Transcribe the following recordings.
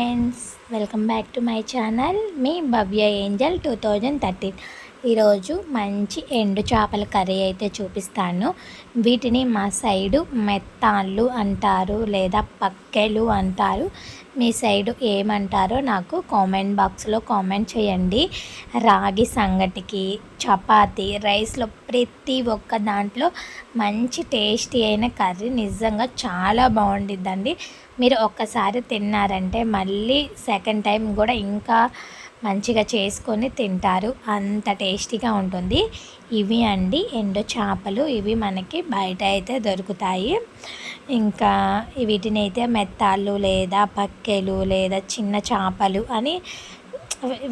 Friends welcome back to my channel me Bhavya angel two thousand thirteen ఈరోజు మంచి ఎండు చేపల కర్రీ అయితే చూపిస్తాను. వీటిని మా సైడు మెత్తాళ్ళు అంటారు లేదా పక్కెలు అంటారు. మీ సైడు ఏమంటారో నాకు కామెంట్ బాక్స్లో కామెంట్ చేయండి. రాగి సంగటికి చపాతి రైస్లో ప్రతి ఒక్క దాంట్లో మంచి టేస్టీ అయిన కర్రీ నిజంగా చాలా బాగుండిద్దండి. మీరు ఒక్కసారి తిన్నారంటే మళ్ళీ సెకండ్ టైం కూడా ఇంకా మంచిగా చేసుకొని తింటారు. అంత టేస్టీగా ఉంటుంది. ఇవి అండి ఎండు చేపలు. ఇవి మనకి బయట అయితే దొరుకుతాయి. ఇంకా వీటిని అయితే మెత్తాళ్ళు లేదా పక్కెలు లేదా చిన్న చేపలు అని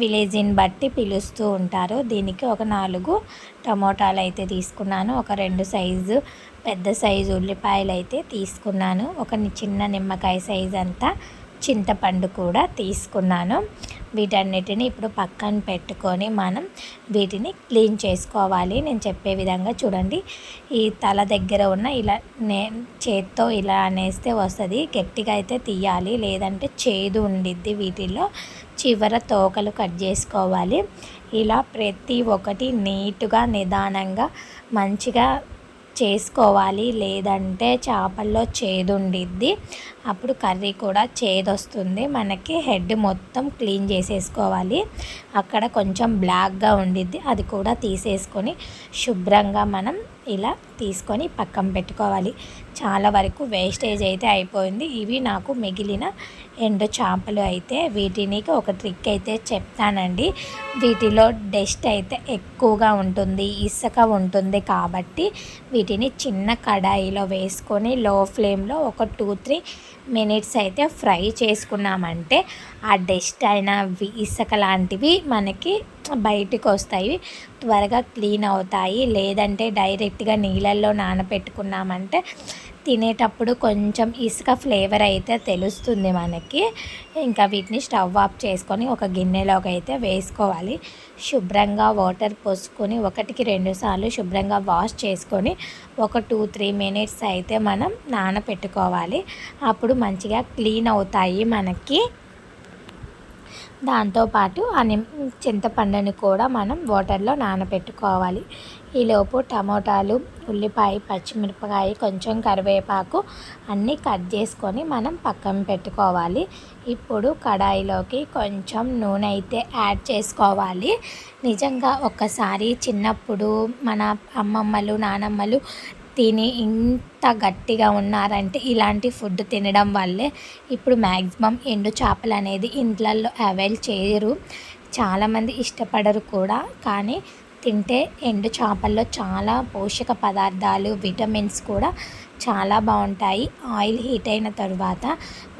విలేజ్ని బట్టి పిలుస్తూ ఉంటారు. దీనికి ఒక నాలుగు టమోటాలు అయితే తీసుకున్నాను. ఒక రెండు సైజు పెద్ద సైజు ఉల్లిపాయలు అయితే తీసుకున్నాను. ఒక చిన్న నిమ్మకాయ సైజు అంతా చింతపండు కూడా తీసుకున్నాను. వీటన్నిటిని ఇప్పుడు పక్కన పెట్టుకొని మనం వీటిని క్లీన్ చేసుకోవాలి. నేను చెప్పే విధంగా చూడండి. ఈ తల దగ్గర ఉన్న ఇలా నే చేత్తో ఇలా అనేస్తే వస్తుంది. గట్టిగా అయితే తీయాలి. లేదంటే చేదు ఉండిద్ది వీటిల్లో. చివర తోకలు కట్ చేసుకోవాలి. ఇలా ప్రతి ఒక్కటి నీట్గా నిదానంగా మంచిగా చేసుకోవాలి లేదంటే చేపల్లో చేదు ఉండిద్ది అప్పుడు కర్రీ కూడా చేదు వస్తుంది మనకి హెడ్ మొత్తం క్లీన్ చేసేసుకోవాలి. అక్కడ కొంచెం బ్లాక్గా ఉండిద్ది. అది కూడా తీసేసుకొని శుభ్రంగా మనం ఇలా తీసుకొని పక్కన పెట్టుకోవాలి. చాలా వరకు వేస్టేజ్ అయితే అయిపోయింది. ఇవి నాకు మిగిలిన ఎండు చేపలు అయితే వీటిని ఒక ట్రిక్ అయితే చెప్తానండి. వీటిలో డస్ట్ అయితే ఎక్కువగా ఉంటుంది ఇసుక ఉంటుంది కాబట్టి వీటిని చిన్న కడాయిలో వేసుకొని లో ఫ్లేమ్లో ఒక టూ త్రీ మినిట్స్ అయితే ఫ్రై చేసుకున్నామంటే ఆ డస్ట్ అయిన ఇసుక లాంటివి మనకి బయటకు వస్తాయి త్వరగా క్లీన్ అవుతాయి. లేదంటే డైరెక్ట్గా నీళ్ళల్లో నానబెట్టుకున్నామంటే తినేటప్పుడు కొంచెం ఇసుక ఫ్లేవర్ అయితే తెలుస్తుంది మనకి. ఇంకా వీటిని స్టవ్ ఆఫ్ చేసుకొని ఒక గిన్నెలోకి అయితే వేసుకోవాలి. శుభ్రంగా వాటర్ పోసుకొని ఒకటికి రెండు సార్లు శుభ్రంగా వాష్ చేసుకొని ఒక టూ త్రీ మినిట్స్ అయితే మనం నానపెట్టుకోవాలి అప్పుడు మంచిగా క్లీన్ అవుతాయి మనకి. దాంతోపాటు ఆ నిమ్ చింతపండుని కూడా మనం వాటర్లో నానబెట్టుకోవాలి. ఈలోపు టమోటాలు ఉల్లిపాయ పచ్చిమిరపకాయ కొంచెం కరివేపాకు అన్నీ కట్ చేసుకొని మనం పక్కన పెట్టుకోవాలి. ఇప్పుడు కడాయిలోకి కొంచెం నూనె అయితే యాడ్ చేసుకోవాలి. నిజంగా ఒక్కసారి చిన్నప్పుడు మన అమ్మమ్మలు నానమ్మలు తిని ఇంత గట్టిగా ఉన్నారంటే ఇలాంటి ఫుడ్ తినడం వల్లే ఇప్పుడు మ్యాక్సిమం ఎండు చేపలు అనేది ఇంట్లల్లో అవైల్ చేయరు. చాలామంది ఇష్టపడరు కూడా. కానీ తింటే ఎండు చేపల్లో చాలా పోషక పదార్థాలు విటమిన్స్ కూడా చాలా బాగుంటాయి. ఆయిల్ హీట్ అయిన తర్వాత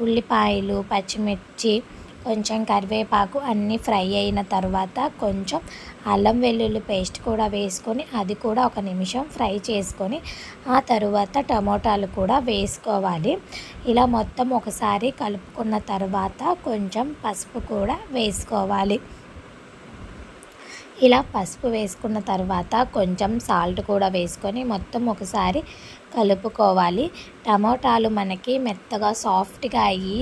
ఉల్లిపాయలు పచ్చిమిర్చి కొంచెం కరివేపాకు అన్నీ ఫ్రై అయిన తర్వాత కొంచెం అల్లం వెల్లుల్లి పేస్ట్ కూడా వేసుకొని అది కూడా ఒక నిమిషం ఫ్రై చేసుకొని ఆ తరువాత టమోటాలు కూడా వేసుకోవాలి. ఇలా మొత్తం ఒకసారి కలుపుకున్న తర్వాత కొంచెం పసుపు కూడా వేసుకోవాలి. ఇలా పసుపు వేసుకున్న తర్వాత కొంచెం సాల్ట్ కూడా వేసుకొని మొత్తం ఒకసారి కలుపుకోవాలి. టమోటాలు మనకి మెత్తగా సాఫ్ట్గా అయ్యి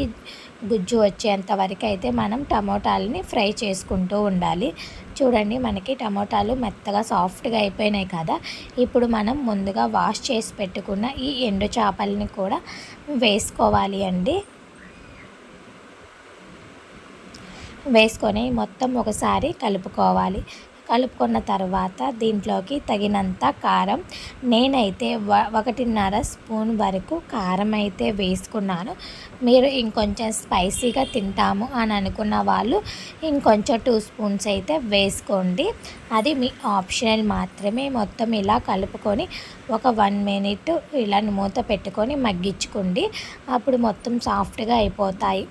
గుజ్జు వచ్చేంత వరకు అయితే మనం టమోటాలని ఫ్రై చేసుకుంటూ ఉండాలి. చూడండి మనకి టమోటాలు మెత్తగా సాఫ్ట్గా అయిపోయినాయి కదా. ఇప్పుడు మనం ముందుగా వాష్ చేసి పెట్టుకున్న ఈ ఎండు చేపలని కూడా వేసుకోవాలి అండి. వేసుకొని మొత్తం ఒకసారి కలుపుకోవాలి. కలుపుకున్న తర్వాత దీంట్లోకి తగినంత కారం నేనైతే ఒకటిన్నర స్పూన్ వరకు కారం అయితే వేసుకున్నాను. మీరు ఇంకొంచెం స్పైసీగా తింటాము అని అనుకున్న వాళ్ళు ఇంకొంచెం టూ స్పూన్స్ అయితే వేసుకోండి. అది మీ ఆప్షనల్ మాత్రమే. మొత్తం ఇలా కలుపుకొని ఒక వన్ మినిట్ ఇలా మూత పెట్టుకొని మగ్గించుకోండి. అప్పుడు మొత్తం సాఫ్ట్గా అయిపోతాయి.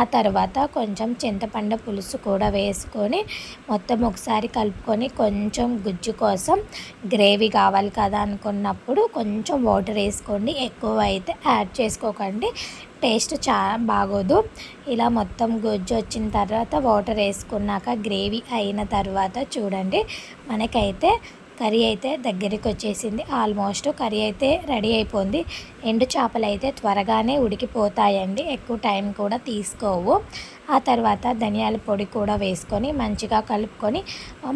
ఆ తర్వాత కొంచెం చింతపండు పులుసు కూడా వేసుకొని మొత్తం ఒకసారి కలుపుకొని కొంచెం గుజ్జు కోసం గ్రేవీ కావాలి కదా అనుకున్నప్పుడు కొంచెం వాటర్ వేసుకోండి. ఎక్కువ అయితే యాడ్ చేసుకోకండి. టేస్ట్ చాలా బాగోదు. ఇలా మొత్తం గుజ్జు వచ్చిన తర్వాత వాటర్ వేసుకున్నాక గ్రేవీ అయిన తర్వాత చూడండి. మనకైతే కర్రీ అయితే దగ్గరికి వచ్చేసింది. ఆల్మోస్ట్ కర్రీ అయితే రెడీ అయిపోయింది ఎండు చేపలు అయితే త్వరగానే ఉడికిపోతాయండి. ఎక్కువ టైం కూడా తీసుకోవు. ఆ తర్వాత ధనియాల పొడి కూడా వేసుకొని మంచిగా కలుపుకొని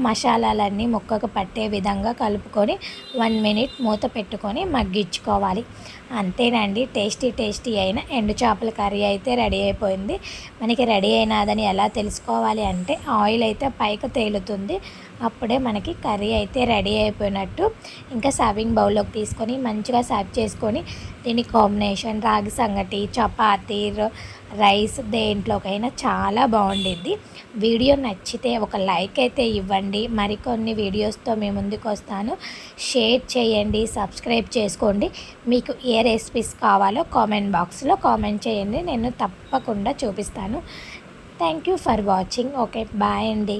మసాలాలన్నీ ముక్కకు పట్టే విధంగా కలుపుకొని వన్ మినిట్ మూత పెట్టుకొని మగ్గించుకోవాలి. అంతేనండి. టేస్టీ టేస్టీ అయిన ఎండు చేపల కర్రీ అయితే రెడీ అయిపోయింది. మనకి రెడీ అయినాదని ఎలా తెలుసుకోవాలి అంటే ఆయిల్ అయితే పైకి తేలుతుంది. అప్పుడే మనకి కర్రీ అయితే రెడీ అయిపోయినట్టు. ఇంకా సర్వింగ్ బౌల్లోకి తీసుకొని మంచిగా సర్వ్ చేసుకొని దీని కాంబినేషన్ రాగి సంగటి చపాతీ రైస్ దేంట్లోకైనా చాలా బాగుండిద్ది. వీడియో నచ్చితే ఒక లైక్ అయితే ఇవ్వండి. మరికొన్ని వీడియోస్తో మీ ముందుకు వస్తాను. షేర్ చేయండి సబ్స్క్రైబ్ చేసుకోండి. మీకు ఏ రెసిపీస్ కావాలో కామెంట్ బాక్స్లో కామెంట్ చేయండి. నేను తప్పకుండా చూపిస్తాను. Thank you for watching. Okay bye అండి.